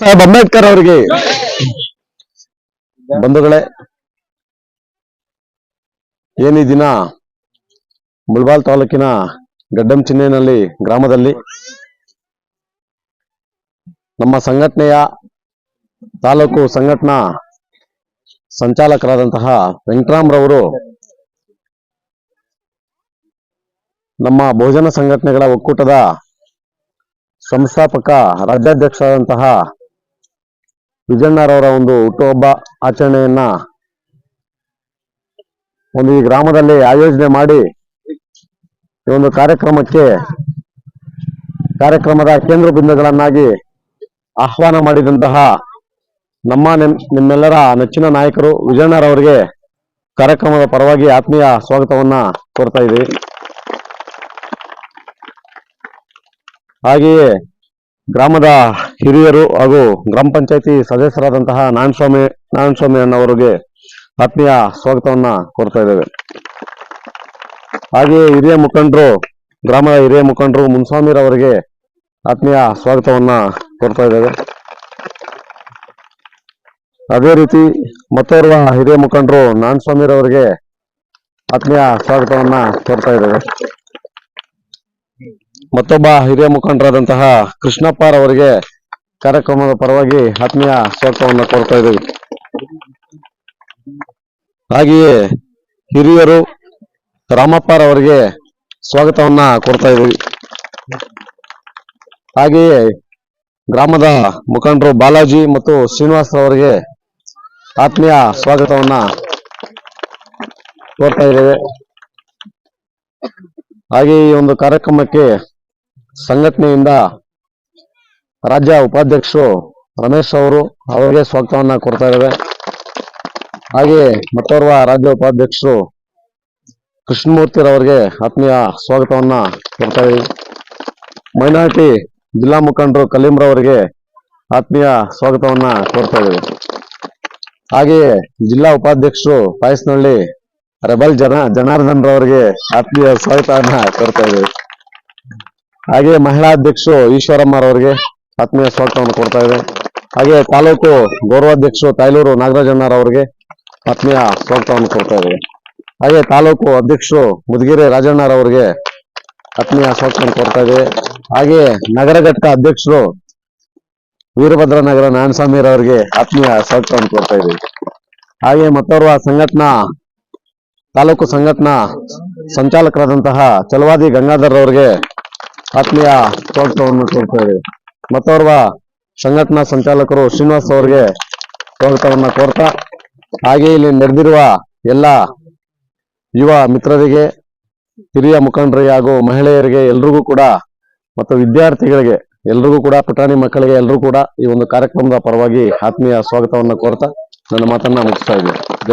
ಸಾಹೇಬ್ ಅಂಬೇಡ್ಕರ್ ಅವರಿಗೆ. ಬಂಧುಗಳೇ, ಏನಿ ದಿನ ಮುಳ್ಬಾಲ್ ತಾಲೂಕಿನ ಗಡ್ಡಂ ಚಿನ್ನೆನಲ್ಲಿ ಗ್ರಾಮದಲ್ಲಿ ನಮ್ಮ ಸಂಘಟನೆಯ ತಾಲೂಕು ಸಂಘಟನಾ ಸಂಚಾಲಕರಾದಂತಹ ವೆಂಕಟರಾಮ್ರವರು ನಮ್ಮ ಬಹುಜನ ಸಂಘಟನೆಗಳ ಒಕ್ಕೂಟದ ಸಂಸ್ಥಾಪಕ ರಾಜ್ಯಾಧ್ಯಕ್ಷರಾದಂತಹ ವಿಜಯಣ್ಣರವರ ಒಂದು ಹುಟ್ಟುಹಬ್ಬ ಆಚರಣೆಯನ್ನ ಒಂದು ಈ ಗ್ರಾಮದಲ್ಲಿ ಆಯೋಜನೆ ಮಾಡಿ ಈ ಒಂದು ಕಾರ್ಯಕ್ರಮಕ್ಕೆ ಕಾರ್ಯಕ್ರಮದ ಕೇಂದ್ರ ಬಿಂದುಗಳನ್ನಾಗಿ ಆಹ್ವಾನ ಮಾಡಿದಂತಹ ನಮ್ಮ ನಿಮ್- ನಿಮ್ಮೆಲ್ಲರ ನೆಚ್ಚಿನ ನಾಯಕರು ವಿಜಯಣ್ಣರವರಿಗೆ ಕಾರ್ಯಕ್ರಮದ ಪರವಾಗಿ ಆತ್ಮೀಯ ಸ್ವಾಗತವನ್ನ ಕೋರ್ತಾ ಇದ್ದೀವಿ ಹಾಗೆಯೇ ಗ್ರಾಮದ ಹಿರಿಯರು ಹಾಗೂ ಗ್ರಾಮ ಪಂಚಾಯತಿ ಸದಸ್ಯರಾದಂತಹ ನಾರಾಯಣಸ್ವಾಮಿ ನಾರಾಯಣಸ್ವಾಮಿ ಅಣ್ಣವರಿಗೆ ಆತ್ಮೀಯ ಸ್ವಾಗತವನ್ನ ಕೊಡ್ತಾ ಇದ್ದೇವೆ. ಹಾಗೆಯೇ ಹಿರಿಯ ಮುಖಂಡರು, ಗ್ರಾಮದ ಹಿರಿಯ ಮುಖಂಡರು ಮುನ್ಸ್ವಾಮಿರವರಿಗೆ ಆತ್ಮೀಯ ಸ್ವಾಗತವನ್ನ ಕೊಡ್ತಾ ಇದ್ದೇವೆ. ಅದೇ ರೀತಿ ಮತ್ತೋರ್ವ ಹಿರಿಯ ಮುಖಂಡರು ನಾರಾಯಣಸ್ವಾಮಿರವರಿಗೆ ಆತ್ಮೀಯ ಸ್ವಾಗತವನ್ನ ಕೊಡ್ತಾ ಇದ್ದೇವೆ. ಮತ್ತೊಬ್ಬ ಹಿರಿಯ ಮುಖಂಡರಾದಂತಹ ಕೃಷ್ಣಪ್ಪರವರಿಗೆ ಕಾರ್ಯಕ್ರಮದ ಪರವಾಗಿ ಆತ್ಮೀಯ ಸ್ವಾಗತವನ್ನು ಕೋರ್ತಾ ಇದ್ದೀವಿ. ಹಾಗೆಯೇ ಹಿರಿಯರು ರಾಮಪ್ಪರವರಿಗೆ ಸ್ವಾಗತವನ್ನ ಕೊಡ್ತಾ ಇದ್ದೀವಿ. ಹಾಗೆಯೇ ಗ್ರಾಮದ ಮುಖಂಡರು ಬಾಲಾಜಿ ಮತ್ತು ಶ್ರೀನಿವಾಸ್ ಅವರಿಗೆ ಆತ್ಮೀಯ ಸ್ವಾಗತವನ್ನ ಕೋರ್ತಾ ಇದ್ದೇವೆ. ಹಾಗೆ ಈ ಒಂದು ಕಾರ್ಯಕ್ರಮಕ್ಕೆ ಸಂಘಟನೆಯಿಂದ ರಾಜ್ಯ ಉಪಾಧ್ಯಕ್ಷರು ರಮೇಶ್ ಅವರು ಅವರಿಗೆ ಸ್ವಾಗತವನ್ನ ಕೊಡ್ತಾ ಇದ್ದೇವೆ. ಹಾಗೆಯೇ ಮತ್ತೋರ್ವ ರಾಜ್ಯ ಉಪಾಧ್ಯಕ್ಷರು ಕೃಷ್ಣಮೂರ್ತಿರವರಿಗೆ ಆತ್ಮೀಯ ಸ್ವಾಗತವನ್ನ ಕೊಡ್ತಾ ಇದ್ದೀವಿ. ಮೈನಾರಿಟಿ ಜಿಲ್ಲಾ ಮುಖಂಡರು ಕಲೀಮ್ರವರಿಗೆ ಆತ್ಮೀಯ ಸ್ವಾಗತವನ್ನ ಕೊಡ್ತಾ ಇದ್ದೀವಿ. ಹಾಗೆಯೇ ಜಿಲ್ಲಾ ಉಪಾಧ್ಯಕ್ಷರು ಪಾಯಸ್ನಹಳ್ಳಿ ರೆಬಲ್ ಜನ ಜನಾರ್ದನ್ ರವರಿಗೆ ಆತ್ಮೀಯ ಸ್ವಾಗತವನ್ನ ಕೊಡ್ತಾ ಇದ್ದೀವಿ. ಹಾಗೆ ಮಹಿಳಾ ಅಧ್ಯಕ್ಷರು ಈಶ್ವರಮ್ಮರವರಿಗೆ ಆತ್ಮೀಯ ಸ್ವಾಗತವನ್ನು ಕೊಡ್ತಾ ಇದೆ ಹಾಗೆ ತಾಲೂಕು ಗೌರವಾಧ್ಯಕ್ಷರು ತಾಯ್ಲೂರು ನಾಗರಾಜಣ್ಣರವರಿಗೆ ಆತ್ಮೀಯ ಸ್ವಾಗತವನ್ನು ಕೊಡ್ತಾ ಇದೆ ಹಾಗೆ ತಾಲೂಕು ಅಧ್ಯಕ್ಷರು ಮುದಗಿರಿ ರಾಜಣ್ಣರವರಿಗೆ ಆತ್ಮೀಯ ಸ್ವಾಗತವನ್ನು ಕೊಡ್ತಾ ಇದೆ ಹಾಗೆ ನಗರಘಟ್ಟ ಅಧ್ಯಕ್ಷರು ವೀರಭದ್ರ ನಗರ ಅವರಿಗೆ ಆತ್ಮೀಯ ಸ್ವಾಗತವನ್ನು ಕೊಡ್ತಾ ಇದ್ದೀವಿ ಹಾಗೆ ಮತ್ತೋರ್ವ ಸಂಘಟನಾ, ತಾಲೂಕು ಸಂಘಟನಾ ಸಂಚಾಲಕರಾದಂತಹ ಚಲವಾದಿ ಗಂಗಾಧರ್ ಅವರಿಗೆ ಆತ್ಮೀಯ ಸ್ವಾಗತವನ್ನು ಕೊಡ್ತಾ ಇದ್ದೀವಿ ಮತ್ತೋರ್ವ ಸಂಘಟನಾ ಸಂಚಾಲಕರು ಶ್ರೀನಿವಾಸ್ ಅವರಿಗೆ ಸ್ವಾಗತವನ್ನ ಕೋರ್ತಾ, ಹಾಗೆ ಇಲ್ಲಿ ನಡೆದಿರುವ ಎಲ್ಲ ಯುವ ಮಿತ್ರರಿಗೆ, ಹಿರಿಯ ಮುಖಂಡರಿಗೆ ಹಾಗೂ ಮಹಿಳೆಯರಿಗೆ ಎಲ್ರಿಗೂ ಕೂಡ ಮತ್ತು ವಿದ್ಯಾರ್ಥಿಗಳಿಗೆ ಎಲ್ರಿಗೂ ಕೂಡ, ಪುಟಾಣಿ ಮಕ್ಕಳಿಗೆ ಎಲ್ರಿಗೂ ಕೂಡ ಈ ಒಂದು ಕಾರ್ಯಕ್ರಮದ ಪರವಾಗಿ ಆತ್ಮೀಯ ಸ್ವಾಗತವನ್ನ ಕೋರ್ತಾ, ನನ್ನ ಮಾತನ್ನ ಮುಗಿಸ್ತಾ ಇದ್ದೀನಿ.